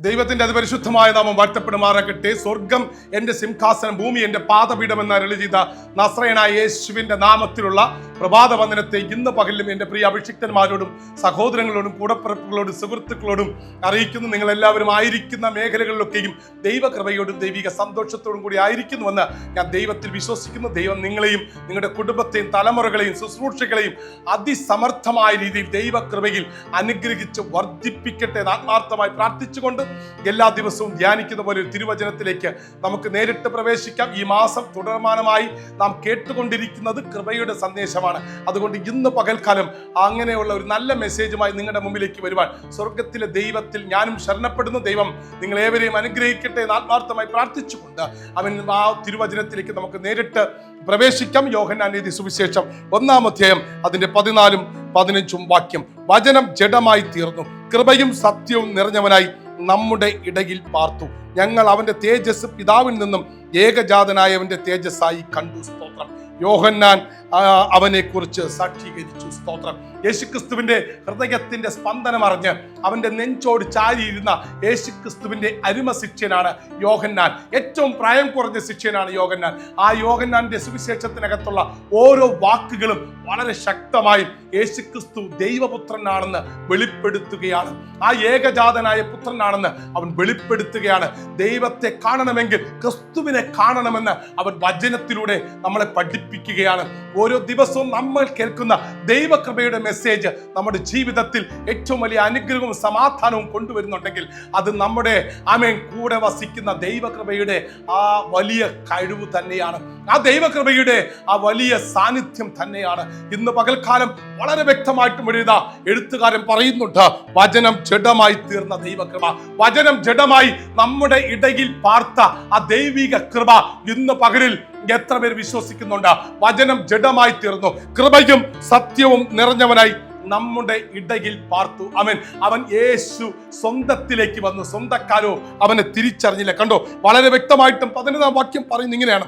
ദൈവത്തിന്റെ അതിപരിശുദ്ധമായ നാമം വാഴ്ത്തപ്പെടുമാറാകട്ടെ. സ്വർഗം എന്റെ സിംഹാസനം ഭൂമി എന്റെ പാദപീഠം എന്ന അരളി ചെയ്ത നസ്രയനായ യേശുവിന്റെ നാമത്തിലുള്ള പ്രഭാത വന്ദനത്തെ ഇന്ന് പകലും എന്റെ പ്രിയ അഭിഷിക്തന്മാരോടും സഹോദരങ്ങളോടും കൂടപ്പിറപ്പുകളോടും സുഹൃത്തുക്കളോടും അറിയിക്കുന്നു. നിങ്ങൾ എല്ലാവരും ആയിരിക്കുന്ന മേഖലകളിലൊക്കെയും ദൈവകൃപയോടും ദൈവിക സന്തോഷത്തോടും കൂടി ആയിരിക്കുന്നുവെന്ന് ഞാൻ ദൈവത്തിൽ വിശ്വസിക്കുന്നു. ദൈവം നിങ്ങളെയും നിങ്ങളുടെ കുടുംബത്തെയും തലമുറകളെയും ശുശ്രൂഷകളെയും അതിസമർത്ഥമായ രീതിയിൽ ദൈവകൃപയിൽ അനുഗ്രഹിച്ച് വർദ്ധിപ്പിക്കട്ടെ ആത്മാർത്ഥമായി പ്രാർത്ഥിച്ചുകൊണ്ട് എല്ലാ ദിവസവും ധ്യാനിക്കുന്ന പോലെ ഒരു തിരുവചനത്തിലേക്ക് നമുക്ക് നേരിട്ട് പ്രവേശിക്കാം. ഈ മാസം തുടർമാനമായി നാം കേട്ടുകൊണ്ടിരിക്കുന്നത് കൃപയുടെ സന്ദേശമാണ്. അതുകൊണ്ട് ഇന്ന് പകൽക്കാലം അങ്ങനെയുള്ള ഒരു നല്ല മെസ്സേജുമായി നിങ്ങളുടെ മുമ്പിലേക്ക് വരുവാൻ സ്വർഗത്തിലെ ദൈവത്തിൽ ഞാനും ശരണപ്പെടുന്ന ദൈവം നിങ്ങൾ ഏവരെയും അനുഗ്രഹിക്കട്ടെ എന്ന് ആത്മാർത്ഥമായി പ്രാർത്ഥിച്ചുകൊണ്ട് അവൻ ആ തിരുവചനത്തിലേക്ക് നമുക്ക് നേരിട്ട് പ്രവേശിക്കാം. യോഹന്നാൻ നീതി സുവിശേഷം ഒന്നാം അധ്യായം അതിന്റെ പതിനാലും പതിനഞ്ചും വാക്യം. വചനം ജഡമായി തീർന്നു. കൃപയും സത്യവും നിറഞ്ഞവനായി നമ്മുടെ ഇടയിൽ പാർത്തു. ഞങ്ങൾ അവന്റെ തേജസ് പിതാവിൽ നിന്നും ഏകജാതനായവന്റെ തേജസ്സായി കണ്ടു. സ്തോത്രം. യോഹന്നാൻ അവനെ കുറിച്ച് സാക്ഷീകരിച്ചു സ്തോത്രം. യേശുക്രിസ്തുവിന്റെ ഹൃദയത്തിന്റെ സ്പന്ദനം അറിഞ്ഞ് അവന്റെ നെഞ്ചോട് ചാരിയിരുന്ന യേശുക്രിസ്തുവിന്റെ അരുമ ശിഷ്യനാണ് യോഹന്നാൻ. ഏറ്റവും പ്രായം കുറഞ്ഞ ശിഷ്യനാണ് യോഹന്നാൻ. ആ യോഗന്നാന്റെ സുവിശേഷത്തിനകത്തുള്ള ഓരോ വാക്കുകളും വളരെ ശക്തമായി യേശുക്രിസ്തു ദൈവപുത്രനാണെന്ന് വെളിപ്പെടുത്തുകയാണ്. ആ ഏകജാതനായ പുത്രനാണെന്ന് അവൻ വെളിപ്പെടുത്തുകയാണ്. ദൈവത്തെ കാണണമെങ്കിൽ ക്രിസ്തുവിനെ കാണണമെന്ന് അവൻ വചനത്തിലൂടെ നമ്മളെ പഠിപ്പിക്കുകയാണ്. ഓരോ ദിവസവും നമ്മൾ കേൾക്കുന്ന ദൈവകൃപയുടെ മെസ്സേജ് നമ്മുടെ ജീവിതത്തിൽ ഏറ്റവും വലിയ അനുഗ്രഹവും സമാധാനവും കൊണ്ടുവരുന്നുണ്ടെങ്കിൽ അത് നമ്മുടെ ആമേൻ കൂടെ വസിക്കുന്ന ദൈവകൃപയുടെ ആ വലിയ കഴിവ് തന്നെയാണ്. ആ ദൈവകൃപയുടെ ആ വലിയ സാന്നിധ്യം തന്നെയാണ്. ഇന്ന് പകൽക്കാലം വളരെ വ്യക്തമായിട്ടും എഴുത എഴുത്തുകാരൻ പറയുന്നുണ്ട് വചനം ജഡമായി തീർന്ന ദൈവകൃപ. വചനം ജഡമായി നമ്മുടെ ഇടയിൽ പാർത്ത ആ ദൈവിക കൃപ ഇന്ന് പകലിൽ എത്ര പേര് വിശ്വസിക്കുന്നുണ്ട്? വചനം ജഡമായി തീർന്നു. കൃപയും സത്യവും നിറഞ്ഞവനായി നമ്മുടെ ഇടയിൽ പാർത്തു. അവൻ അവൻ യേശു സ്വന്തത്തിലേക്ക് വന്നു. സ്വന്തക്കാരോ അവനെ തിരിച്ചറിഞ്ഞില്ല. കണ്ടോ? വളരെ വ്യക്തമായിട്ടും പതിനൊന്നാം വാക്യം പറയുന്നു ഇങ്ങനെയാണ്.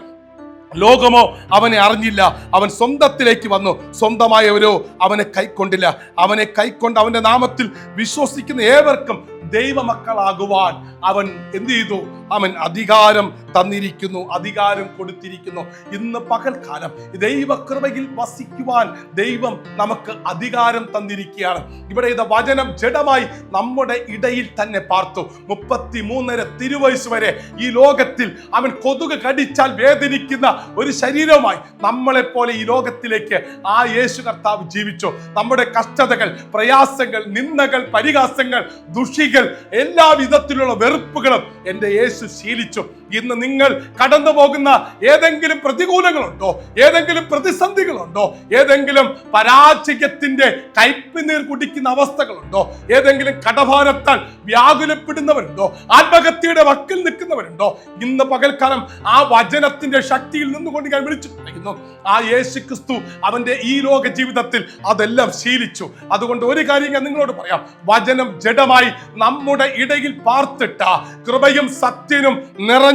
ലോകമോ അവനെ അറിഞ്ഞില്ല. അവൻ സ്വന്തത്തിലേക്ക് വന്നു. സ്വന്തമായവരോ അവനെ കൈക്കൊണ്ടില്ല. അവനെ കൈക്കൊണ്ട് അവന്റെ നാമത്തിൽ വിശ്വസിക്കുന്ന ഏവർക്കും ദൈവമക്കളാകുവാൻ അവൻ എന്ത് ചെയ്തു? അവൻ അധികാരം തന്നിരിക്കുന്നു അധികാരം കൊടുത്തിരിക്കുന്നു. ഇന്ന് പകൽക്കാലം ദൈവകൃപയിൽ വസിക്കുവാൻ ദൈവം നമുക്ക് അധികാരം തന്നിരിക്കുകയാണ്. ഇവിടെ ഇത് വചനം ജഡമായി നമ്മുടെ ഇടയിൽ തന്നെ പാർത്തു. മുപ്പത്തി മൂന്നര തിരുവയസ് വരെ ഈ ലോകത്തിൽ അവൻ കൊതുക് കടിച്ചാൽ വേദനിക്കുന്ന ഒരു ശരീരവുമായി നമ്മളെപ്പോലെ ഈ ലോകത്തിലേക്ക് ആ യേശു കർത്താവ് ജീവിച്ചു. നമ്മുടെ കഷ്ടതകൾ പ്രയാസങ്ങൾ നിന്ദകൾ പരിഹാസങ്ങൾ ദുഷികൾ എല്ലാ വിധത്തിലുള്ള വെറുപ്പുകളും എന്റെ യേശു ശീലിച്ചു. ഇന്ന് നിങ്ങൾ കടന്നു പോകുന്ന ഏതെങ്കിലും പ്രതികൂലങ്ങളുണ്ടോ? ഏതെങ്കിലും പ്രതിസന്ധികളുണ്ടോ? ഏതെങ്കിലും പരാജയത്തിന്റെ കൈപ്പിനീർ കുടിക്കുന്ന അവസ്ഥകളുണ്ടോ? ഏതെങ്കിലും കടഭാരത്താൽ വ്യാകുലപ്പെടുന്നവരുണ്ടോ? ആത്മഹത്യയുടെ വക്കിൽ നിൽക്കുന്നവരുണ്ടോ? ഇന്ന് പകൽക്കാലം ആ വചനത്തിന്റെ ശക്തിയിൽ നിന്നുകൊണ്ട് ഞാൻ വിളിച്ചു പറയുന്നു. ആ യേശു ക്രിസ്തു അവന്റെ ഈ ലോക ജീവിതത്തിൽ അതെല്ലാം ശീലിച്ചു. അതുകൊണ്ട് ഒരു കാര്യം ഞാൻ നിങ്ങളോട് പറയാം. വചനം ജഡമായി നമ്മുടെ ഇടയിൽ പാർത്തിട്ട കൃപയും സത്യനും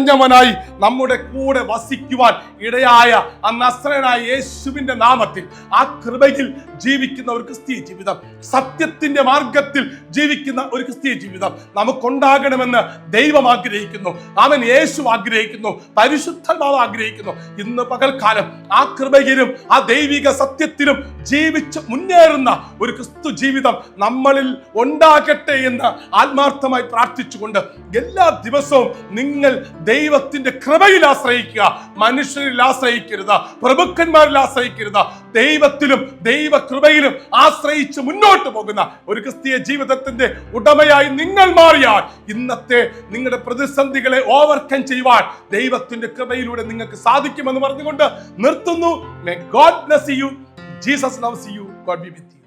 നിറഞ്ഞവനായി നമ്മുടെ കൂടെ വസിക്കുവാൻ ഇടയായ ആ നസ്രനായ യേശുവിന്റെ നാമത്തിൽ ആ കൃപയിൽ ജീവിക്കുന്ന ഒരു ക്രിസ്തീയ ജീവിതം. സത്യത്തിന്റെ മാർഗത്തിൽ ജീവിക്കുന്ന ഒരു ക്രിസ്തീയ ജീവിതം നമുക്കുണ്ടാകണമെന്ന് ദൈവം ആഗ്രഹിക്കുന്നു. അവൻ യേശു ആഗ്രഹിക്കുന്നു. പരിശുദ്ധമാവ് ആഗ്രഹിക്കുന്നു. ഇന്ന് പകൽക്കാലം ആ കൃപയിലും ആ ദൈവിക സത്യത്തിലും ജീവിച്ച് മുന്നേറുന്ന ഒരു ക്രിസ്തു ജീവിതം നമ്മളിൽ ഉണ്ടാകട്ടെ എന്ന് ആത്മാർത്ഥമായി പ്രാർത്ഥിച്ചുകൊണ്ട് എല്ലാ ദിവസവും നിങ്ങൾ ദൈവത്തിന്റെ കൃപയിൽ ആശ്രയിക്കുക. മനുഷ്യരിൽ ആശ്രയിക്കരുത്. പ്രഭുക്കന്മാരിൽ ആശ്രയിക്കരുത്. ദൈവത്തിലും ദൈവ കൃപയിലും ആശ്രയിച്ച് മുന്നോട്ട് പോകുന്ന ഒരു ക്രിസ്തീയ ജീവിതത്തിന്റെ ഉടമയായി നിങ്ങൾ മാറിയാൽ ഇന്നത്തെ നിങ്ങളുടെ പ്രതിസന്ധികളെ ഓവർകം ചെയ്യുവാൻ ദൈവത്തിന്റെ കൃപയിലൂടെ നിങ്ങൾക്ക് സാധിക്കുമെന്ന് പറഞ്ഞുകൊണ്ട് നിർത്തുന്നു. May God bless you Jesus loves you God be with you